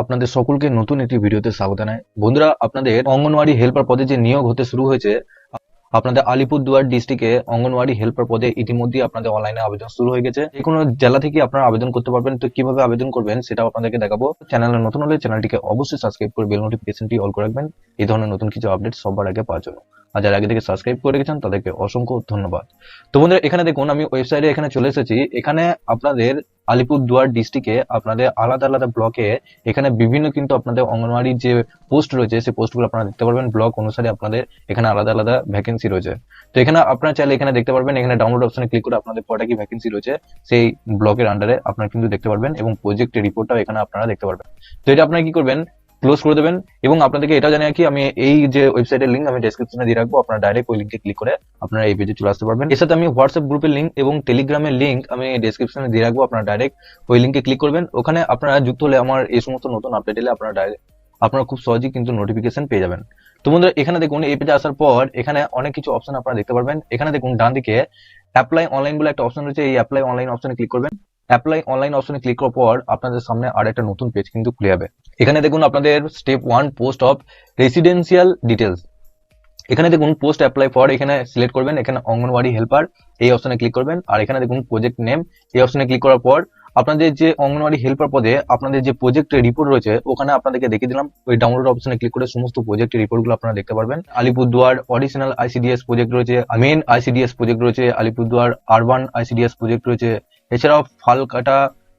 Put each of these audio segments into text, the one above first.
আপনাদের সকলকে নতুন একটি ভিডিওতে স্বাগত জানাই। বন্ধুরা, আপনাদের অঙ্গনওয়াড়ি হেল্পার পদে যে নিয়োগ হতে শুরু হয়েছে, আপনাদের আলিপুরদুয়ার ডিস্ট্রিক্টে অঙ্গনওয়াড়ি হেল্পার পদে ইতিমধ্যে আপনাদের অনলাইনে আবেদন শুরু হয়ে গেছে। যে কোনো জেলা থেকে আপনারা আবেদন করতে পারবেন, তো কীভাবে আবেদন করবেন সেটাও আপনাদেরকে দেখাবো। চ্যানেলে নতুন হলে চ্যানেলটিকে অবশ্যই সাবস্ক্রাইব করে বেল নোটিফিকেশনটি অল করে রাখবেন। এই ধরনের নতুন কিছু আপডেট সবার আগে পাওয়ার জন্য। আর যারা আগে থেকে সাবস্ক্রাইব করে রেখেছেন, তাদেরকে অসংখ্য ধন্যবাদ। তো বন্ধুরা, এখানে দেখুন, আমি ওয়েবসাইটে এখানে চলে এসেছি। এখানে আপনাদের আলিপুরদুয়ার ডিস্ট্রিক্টে আপনাদের আলাদা আলাদা ব্লকে এখানে বিভিন্ন কিন্তু আপনাদের অঙ্গনওয়াড়ির যে পোস্ট রয়েছে, সেই পোস্টগুলো আপনারা দেখতে পারবেন। ব্লক অনুসারে আপনাদের এখানে আলাদা আলাদা ভ্যাকেন্সি রয়েছে। তো এখানে আপনারা চাইলে এখানে দেখতে পারবেন, এখানে ডাউনলোড অপশনে ক্লিক করে আপনাদের কটা কি ভ্যাকেন্সি রয়েছে, সেই ব্লকের আন্ডারে আপনারা কিন্তু দেখতে পারবেন এবং প্রজেক্টের রিপোর্টটাও এখানে আপনারা দেখতে পারবেন। তো এটা আপনারা কি করবেন ক্লোজ করে দেবেন এবং আপনাদেরকে এটা জানিয়ে কি আমি এই যে ওয়েবসাইটের লিঙ্ক আমি ডেসক্রিপশনে দিয়ে রাখব, আপনারা ডাইরেক্ট ওই লিঙ্কে ক্লিক করে আপনারা এই পেজে চলে আসতে পারবেন। এর সাথে আমি হোয়াটসঅ্যাপ গ্রুপের লিঙ্ক এবং টেলিগ্রামের লিঙ্ক আমি ডেসক্রিপশনে দিয়ে রাখব, আপনারা ডাইরেক্ট ওই লিঙ্কে ক্লিক করবেন। ওখানে আপনারা যুক্ত হলে আমার এই সমস্ত নতুন আপডেট এলে আপনারা ডাইরেক্ট আপনারা খুব সহজেই কিন্তু নোটিফিকেশন পেয়ে যাবেন। তো বন্ধুরা, এখানে দেখুন, এই পেজে আসার পর এখানে অনেক কিছু অপশন আপনারা দেখতে পারবেন। এখানে দেখুন ডান দিকে অ্যাপ্লাই অনলাইন বলে একটা অপশন রয়েছে, এই অ্যাপ্লাই অনলাইন অপশনে ক্লিক করবেন। অ্যাপ্লাই অনলাইন অপশনে ক্লিক করার পর আপনাদের সামনে আর একটা নতুন পেজ কিন্তু খুলে যাবে। এখানে দেখুন আপনাদের step one post of residential details এখানে দেখুন পোস্ট অ্যাপ্লাই ফর এখানে সিলেক্ট করবেন, এখানে অঙ্গনওয়াড়ি হেল্পার এই অপশনে ক্লিক করবেন। আর এখানে দেখুন প্রজেক্ট নেম এই অপশনে ক্লিক করার পর আপনাদের যে অঙ্গনওয়াড়ি হেল্পার পদে আপনাদের যে প্রজেক্টের রিপোর্ট রয়েছে, ওখানে আপনাদেরকে দেখিয়ে দিলাম। ওই ডাউনলোড অপশনে ক্লিক করে সমস্ত প্রজেক্টের রিপোর্টগুলো আপনারা দেখতে পারবেন। আলিপুরদুয়ার অডিশনাল আইসিডিএস প্রজেক্ট রয়েছে মেন আইসিডিএস প্রজেক্ট রয়েছে, আলিপুরদুয়ার আরবান আইসিডিএস প্রজেক্ট রয়েছে এছাড়াও ফালকাটা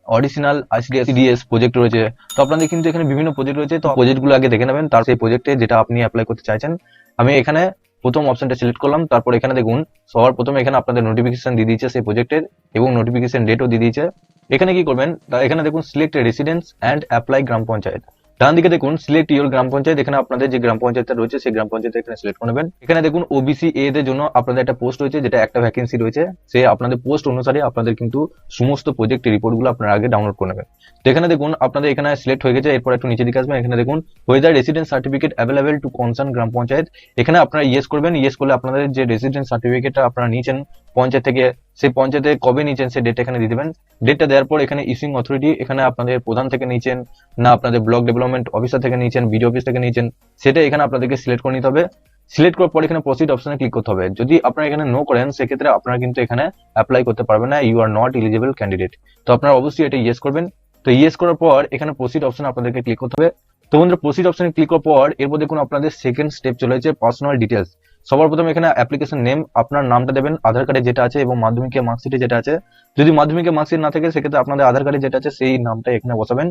অরিজিনাল আইসিডিএস প্রজেক্ট রয়েছে। তো আপনাদের কিন্তু এখানে বিভিন্ন প্রজেক্ট রয়েছে। তো প্রজেক্টগুলো আগে দেখে নেবেন। তার সেই প্রজেক্টে যেটা আপনি অ্যাপ্লাই করতে চাইছেন, আমি এখানে প্রথম অপশনটা সিলেক্ট করলাম। তারপর এখানে দেখুন, সবার প্রথমে এখানে আপনাদের নোটিফিকেশন দিয়ে দিয়েছে সেই প্রজেক্টের এবং নোটিফিকেশন ডেটও দিয়ে দিয়েছে। এখানে কি করবেন? এখানে দেখুন select residence and apply gram panchayat. ডান দিকে দেখুন সিলেক্ট ইউর গ্রাম পঞ্চায়েত। এখানে আপনাদের যে গ্রাম পঞ্চায়েতটা রয়েছে, সেই গ্রাম পঞ্চায়েত এখানে সিলেক্ট করে নেবেন। এখানে দেখুন ওবিসি এ দের জন্য আপনাদের একটা পোস্ট রয়েছে, যেটা একটা ভ্যাকেন্সি রয়েছে। সে আপনাদের পোস্ট অনুসারে আপনাদের কিন্তু সমস্ত প্রজেক্ট রিপোর্টগুলো আপনারা আগে ডাউনলোড করে নেবেন। তো এখানে দেখুন, আপনাদের এখানে সিলেক্ট হয়ে গেছে, এরপর একটু নিচে দিকে আসবেন। এখানে দেখুন whether residence certificate available to concern gram panchayat. এখানে আপনারা ইয়েস করবেন। ইয়েস করলে আপনাদের যে রেসিডেন্স সার্টিফিকেটটা আপনারা নিয়েছেন পঞ্চায়েত থেকে, সেই পঞ্চায়েতে কবে নিয়েছেন সেই ডেট এখানে দিয়ে দেবেন? ডেটটা দেওয়ার পর এখানে ইস্যুইং অথরিটি এখানে আপনাদের প্রধান থেকে নিয়েছেন, না আপনাদের ব্লক ডেভেলপমেন্ট অফিসার থেকে নিয়েছেন বিডিও অফিস থেকে নিয়েছেন, সেটা এখানে আপনাদেরকে সিলেক্ট করে নিতে হবে। সিলেক্ট করার পর এখানে প্রসিড অপশনে ক্লিক করতে হবে। যদি আপনারা এখানে নো করেন, সেক্ষেত্রে আপনারা কিন্তু এখানে অ্যাপ্লাই করতে পারবেন না you are not eligible candidate তো আপনারা অবশ্যই এটা ইয়েস করবেন। তো ইয়েস করার পর এখানে প্রসিড অপশনে আপনাদেরকে ক্লিক করতে হবে। তো বন্ধুরা প্রসিড অপশনে ক্লিক করার পর এরপর দেখুন আপনাদের সেকেন্ড স্টেপ চলে পার্সোনাল ডিটেলস সবার প্রথমে এখানে অ্যাপ্লিকেশন নেম আপনার নামটা দেবেন আধার কার্ডে যেটা আছে এবং মাধ্যমিকের মার্কশিটে যেটা আছে। যদি মাধ্যমিকের মার্কশিট না থাকে, সেক্ষেত্রে আপনাদের আধার কার্ডে যেটা আছে, সেই নামটা এখানে বসাবেন।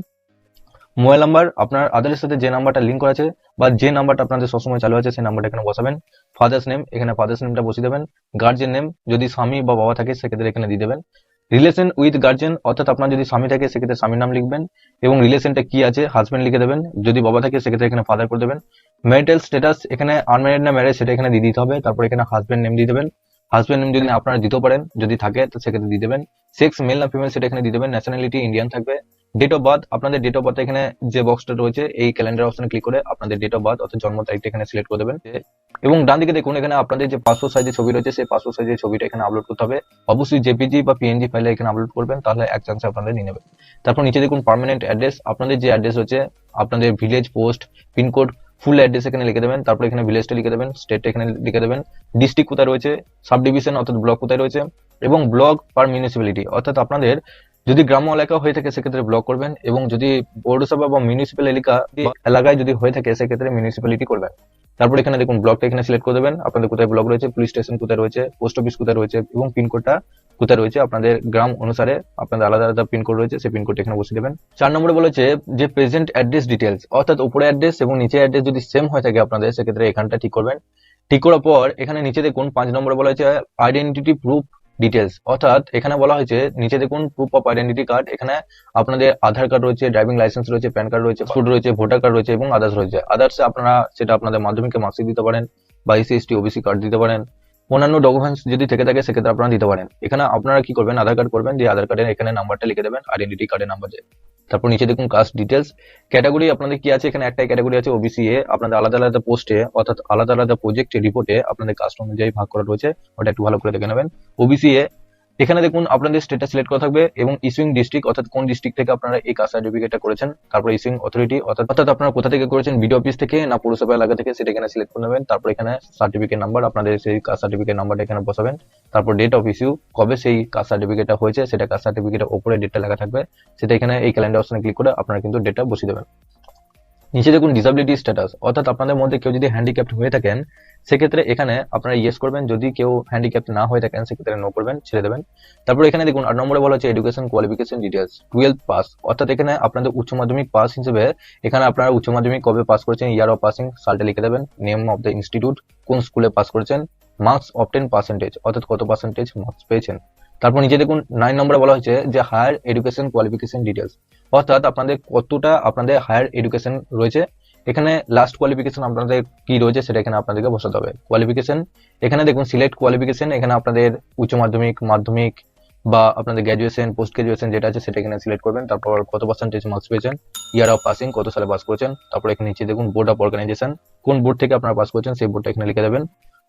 মোবাইল নাম্বার আপনার আধারের সাথে যে নাম্বারটা লিঙ্ক করা আছে বা যে নাম্বারটা আপনাদের সবসময় চালু আছে, সেই নাম্বারটা এখানে বসাবেন। ফাদার্স নেম এখানে ফাদার্স নেমটা বসিয়ে দেবেন। গার্জেন নেম যদি স্বামী বা বাবা থাকে, সেক্ষেত্রে এখানে দিয়ে দেবেন। রিলেশন উইথ গার্জেন অর্থাৎ আপনার যদি স্বামী থাকে, সেক্ষেত্রে স্বামীর নাম লিখবেন এবং রিলেশনটা কি আছে হাজব্যান্ড লিখে দেবেন। যদি বাবা থাকে, সেক্ষেত্রে এখানে ফাদার করে দেবেন। ম্যারিটাল স্ট্যাটাস এখানে আনম্যারিড না ম্যারেজ সেটা এখানে দিয়ে দিতে হবে। তারপর এখানে হাজব্যান্ড নেম দিয়ে দেবেন। হাজব্যান্ড নেম যদি আপনারা দিতে পারেন, যদি থাকে, তো সেক্ষেত্রে দিয়ে দেবেন। সেক্স মেল না ফিমেল সেটা এখানে দিয়ে দেবেন। ন্যাশনালিটি ইন্ডিয়ান থাকবে। ডেট অফ বার্থ আপনাদের ডেট অফ বার্থ এখানে যে বক্সটা রয়েছে, এই ক্যালেন্ডার অপশনে ক্লিক করে আপনাদের ডেট অফ বার্থ অর্থাৎ জন্ম তারিখটা এখানে সিলেক্ট করে দেবেন। এবং ডান দিকে দেখুন, এখানে আপনাদের যে পাসপোর্ট সাইজের ছবি রয়েছে, সেই পাসপোর্ট সাইজের ছবিটা এখানে আপলোড করতে হবে। অবশ্যই জেপিজি বা পিএনজি ফাইলে এখানে আপলোড করবেন, তাহলে এক চান্স আপনাদের নিয়ে নেবেন। তারপর নিচে দেখুন পার্মানেন্ট অ্যাড্রেস আপনাদের যে অ্যাড্রেস হচ্ছে আপনাদের village post pincode full address এখানে লিখে দেবেন। তারপর এখানে ভিলেজটা লিখে দেবেন স্টেটটা এখানে লিখে দেবেন। ডিস্ট্রিক্ট কোথায় রয়েছে সাব ডিভিশন অর্থাৎ ব্লক কোথায় রয়েছে, এবং ব্লক পার মিউনিসিপ্যালিটি অর্থাৎ আপনাদের যদি গ্রাম্য এলাকা হয়ে থাকে সেক্ষেত্রে ব্লক করবেন এবং যদি পৌরসভা বা মিউনিসিপ্যাল এলাকা এলাকায় যদি হয়ে থাকে সেক্ষেত্রে মিউনিসিপ্যালিটি করবেন। তারপর এখানে দেখুন ব্লকটা এখানে সিলেক্ট করে দেবেন। আপনাদের কোথায় ব্লক রয়েছে পুলিশ স্টেশন কোথায় রয়েছে পোস্ট অফিস কোথায় রয়েছে এবং পিনকোডটা কোথায় রয়েছে আপনাদের গ্রাম অনুসারে আপনাদের আলাদা আলাদা পিনকোড রয়েছে সেই পিনকোড এখানে বসিয়ে দেবেন। চার নম্বরে বলেছে যে প্রেজেন্ট অ্যাড্রেস ডিটেলস অর্থাৎ উপরে অ্যাড্রেস এবং নিচে অ্যাড্রেস যদি সেম হয়ে থাকে আপনাদের সেক্ষেত্রে এখানটা ঠিক করবেন। ঠিক করার পর এখানে নিচে দেখুন পাঁচ নম্বরে বলা হয়েছে আইডেন্টিটি প্রুফ ডিটেলস অর্থাৎ এখানে বলা হয়েছে, নিচে দেখুন প্রুফ অফ আইডেন্টিটি কার্ড এখানে আপনাদের আধার কার্ড রয়েছে ড্রাইভিং লাইসেন্স রয়েছে প্যান কার্ড রয়েছে ফুড রয়েছে ভোটার কার্ড রয়েছে এবং আদার্স রয়েছে। আদার্স আপনারা সেটা আপনাদের মাধ্যমিকে মার্কশিট দিতে পারেন বা এসসি এসটি ওবিসি কার্ড দিতে পারেন। অন্যান্য ডকুমেন্টস যদি থেকে থাকে, সেক্ষেত্রে আপনারা দিতে পারেন। এখানে আপনারা কি করবেন? আধার কার্ড করবেন, দিয়ে আধার কার্ডের এখানে নাম্বারটা লিখে দেবেন আইডেন্টিটি কার্ডের নাম্বার তারপর নিচে দেখুন কাস্ট ডিটেলস ক্যাটাগরি আপনাদের কি আছে? এখানে একটাই ক্যাটাগরি আছে ওবিসি এ আপনাদের আলাদা আলাদা পোস্টে অর্থাৎ আলাদা আলাদা প্রজেক্টে রিপোর্টে আপনাদের কাস্ট অনুযায়ী ভাগ করা রয়েছে। ওটা একটু ভালো করে দেখে নেবেন। ওবিসি এ এখানে দেখুন আপনাদের স্টেটাস সিলেক্ট করা থাকবে এবং ইস্যুইং ডিস্ট্রিক্ট অর্থাৎ কোন ডিস্ট্রিক্ট থেকে আপনারা এই কাস্ট সার্টিফিকেটটা করেছেন, তারপর ইস্যুইং অথরিটি অর্থাৎ অর্থাৎ আপনারা কোথা থেকে করেছেন বিডিও অফিস থেকে না পৌরসভা এলাকা থেকে, সেটা এখানে সিলেক্ট করে নেবেন। তারপর এখানে সার্টিফিকেট নাম্বার আপনাদের সেই কাস্ট সার্টিফিকেট নাম্বারটা এখানে বসাবেন। তারপর ডেট অফ ইস্যু কবে সেই কাস্ট সার্টিফিকেটটা হয়েছে, সেটা কাস্ট সার্টিফিকেটের উপরে ডেটটা লেখা থাকবে। সেটা এখানে এই ক্যালেন্ডার অপশনে ক্লিক করে আপনারা কিন্তু ডেটটা বসিয়ে দেবেন। নিচে দেখুন ডিসাবিলিটি স্ট্যাটাস অর্থাৎ আপনাদের মধ্যে কেউ যদি হ্যান্ডিক্যাপ্ট হয়ে থাকেন, সেক্ষেত্রে এখানে আপনারা ইয়েস করবেন। যদি কেউ হ্যান্ডিক্যাপ্ট না হয়ে থাকেন, সেক্ষেত্রে নো করবেন, ছেড়ে দেবেন। তারপর এখানে দেখুন আট নম্বরে বলা হচ্ছে education qualification details twelve pass অর্থাৎ এখানে আপনাদের উচ্চ মাধ্যমিক পাস হিসেবে এখানে আপনারা উচ্চ মাধ্যমিক কবে পাস করেছেন ইয়ার অফ পাসিং সালটা লিখে দেবেন নেম অফ দ্য ইনস্টিটিউট কোন স্কুলে পাস করেছেন মার্কস অবটেন পার্সেন্টেজ অর্থাৎ কত পার্সেন্টেজ মার্কস পেয়েছেন। তারপর নিচে দেখুন নাইন নম্বরে বলা হয়েছে যে হায়ার এডুকেশন কোয়ালিফিকেশন ডিটেলস অর্থাৎ আপনাদের কতটা আপনাদের হায়ার এডুকেশন রয়েছে, এখানে লাস্ট কোয়ালিফিকেশন আপনাদের কি রয়েছে সেটা এখানে আপনাদেরকে বসাতে হবে। কোয়ালিফিকেশন এখানে দেখুন সিলেক্ট কোয়ালিফিকেশন এখানে আপনাদের উচ্চ মাধ্যমিক মাধ্যমিক বা আপনাদের গ্র্যাজুয়েশন পোস্ট গ্র্যাজুয়েশন যেটা আছে সেটা এখানে সিলেক্ট করবেন। তারপর কত পার্সেন্টেজ মার্কস পেয়েছেন ইয়ার অফ পাসিং কত সালে পাস করেছেন, তারপর এখানে নিচে দেখুন বোর্ড অফ অর্গানাইজেশন কোন বোর্ড থেকে আপনারা পাস করেছেন সেই বোর্ডটা এখানে লিখে দেবেন।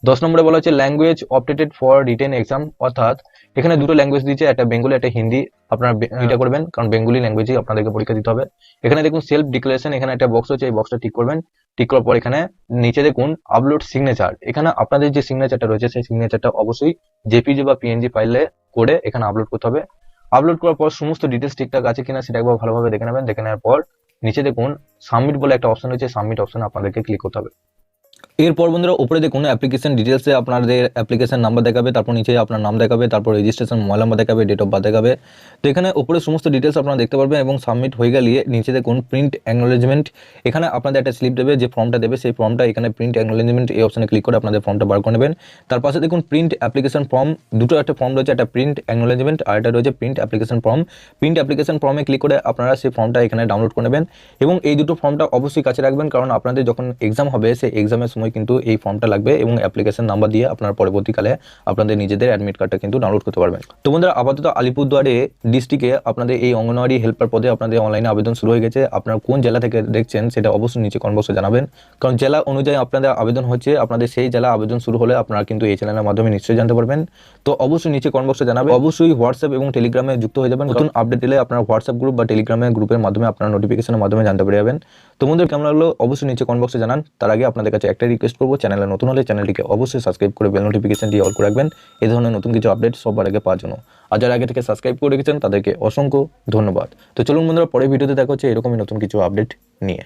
দশ নম্বরে বলা হচ্ছে language opted for written exam অর্থাৎ এখানে দুটো ল্যাঙ্গুয়েজ দিচ্ছে একটা বেঙ্গলি একটা হিন্দি। আপনারা এটা করবেন কারণ বেঙ্গলি ল্যাঙ্গুয়েজই আপনাদেরকে পরীক্ষা দিতে হবে। এখানে দেখুন সেলফ ডিক্লারেশন এখানে একটা বক্স আছে এই বক্সটা ঠিক করবেন। ঠিক করার পর এখানে নিচে দেখুন আপলোড সিগনেচার এখানে আপনাদের যে সিগনেচারটা রয়েছে সেই সিগনেচারটা অবশ্যই জেপিজি বা পিএনজি ফাইলে করে এখানে আপলোড করতে হবে। আপলোড করার পর সমস্ত ডিটেলস ঠিকঠাক আছে কিনা সেটা একবার ভালোভাবে দেখে নেবেন। দেখে নেওয়ার পর নিচে দেখুন সাবমিট বলে একটা অপশন রয়েছে সাবমিট অপশন আপনাদেরকে ক্লিক করতে হবে। এরপর বন্ধুরা, উপরে দেখুন অ্যাপ্লিকেশন ডিটেলসে আপনাদের অ্যাপ্লিকেশন নাম্বার দেখাবে, তারপর নিচে আপনার নাম দেখাবে, তারপর রেজিস্ট্রেশন মোবাইল নাম্বার দেখাবে ডেট অফ বার্থ দেখাবে। তো এখানে উপরে সমস্ত ডিটেলস আপনারা দেখতে পারবেন এবং সাবমিট হয়ে গেলে নিচে দেখুন প্রিন্ট অ্যাকনোলেজমেন্ট এখানে আপনাদের একটা স্লিপ দেবে, যে ফর্মটা দেবে, সেই ফর্মটা এখানে প্রিন্ট অ্যাকনোলেজমেন্ট এই অপশনে ক্লিক করে আপনাদের ফর্মটা বার করে নেবেন। তার পাশে দেখুন প্রিন্ট অ্যাপ্লিকেশন ফর্ম দুটো একটা ফর্ম রয়েছে, একটা প্রিন্ট অ্যাকনোলেজমেন্ট আর একটা রয়েছে print application form print application ফর্মে ক্লিক করে আপনারা সেই ফর্মটা এখানে ডাউনলোড করে নেবেন এবং এই দুটো ফর্মটা অবশ্যই কাছে রাখবেন, কারণ আপনাদের যখন এক্সাম হবে, সেই এক্সামের সময় কিন্তু এই ফর্মটা লাগবে এবং অ্যাপ্লিকেশন নাম্বার দিয়ে আপনার পরবর্তীকালে আপনাদের নিজেদের অ্যাডমিট কার্ডটা কিন্তু ডাউনলোড করতে পারবেন। তো বন্ধুরা, আপাতত আলিপুরদুয়ারে ডিস্ট্রিক্টে আপনাদের এই অঙ্গনওয়াড়ি হেল্পার পদে আপনাদের অনলাইনে আবেদন শুরু হয়ে গেছে। আপনারা কোন জেলা থেকে দেখছেন সেটা অবশ্যই নিচে কমেন্ট বক্সে জানাবেন। কারণ জেলা অনুযায়ী আপনাদের আবেদন হচ্ছে, আপনাদের সেই জেলা আবেদন শুরু হলে আপনারা কিন্তু এই চ্যানেলের মাধ্যমে নিশ্চয়ই জানতে পারবেন। তো অবশ্যই নিচে কমেন্ট বক্সে জানাবেন। অবশ্যই হোয়াটসঅ্যাপ এবং টেলিগ্রামে যুক্ত হয়ে যাবেন। নতুন আপডেট দিলে আপনার হোয়াটসঅ্যাপ গ্রুপ বা টেলিগ্রামে গ্রুপের মাধ্যমে আপনার নোটিফিকেশনের মাধ্যমে জানতে পেরে যাবেন। তো বন্ধুরা, কেমন লাগল? অবশ্যই নিচে কমেন্ট বক্সে জানান। তার আগে আপনাদের কাছে একটা রিকোয়েস্ট করব। চ্যানেলে নতুন হলে চ্যানেলটিকে অবশ্যই সাবস্ক্রাইব করে বেল নোটিফিকেশন দিয়ে অল করে রাখবেন। এই ধরনের নতুন কিছু আপডেট সবার আগে পাওয়ার জন্য। আর যারা আগে থেকে সাবস্ক্রাইব করে রেখেছেন, তাদেরকে অসংখ্য ধন্যবাদ। তো চলুন বন্ধুরা পরে ভিডিওতে দেখা হচ্ছে এরকমই নতুন কিছু আপডেট নিয়ে।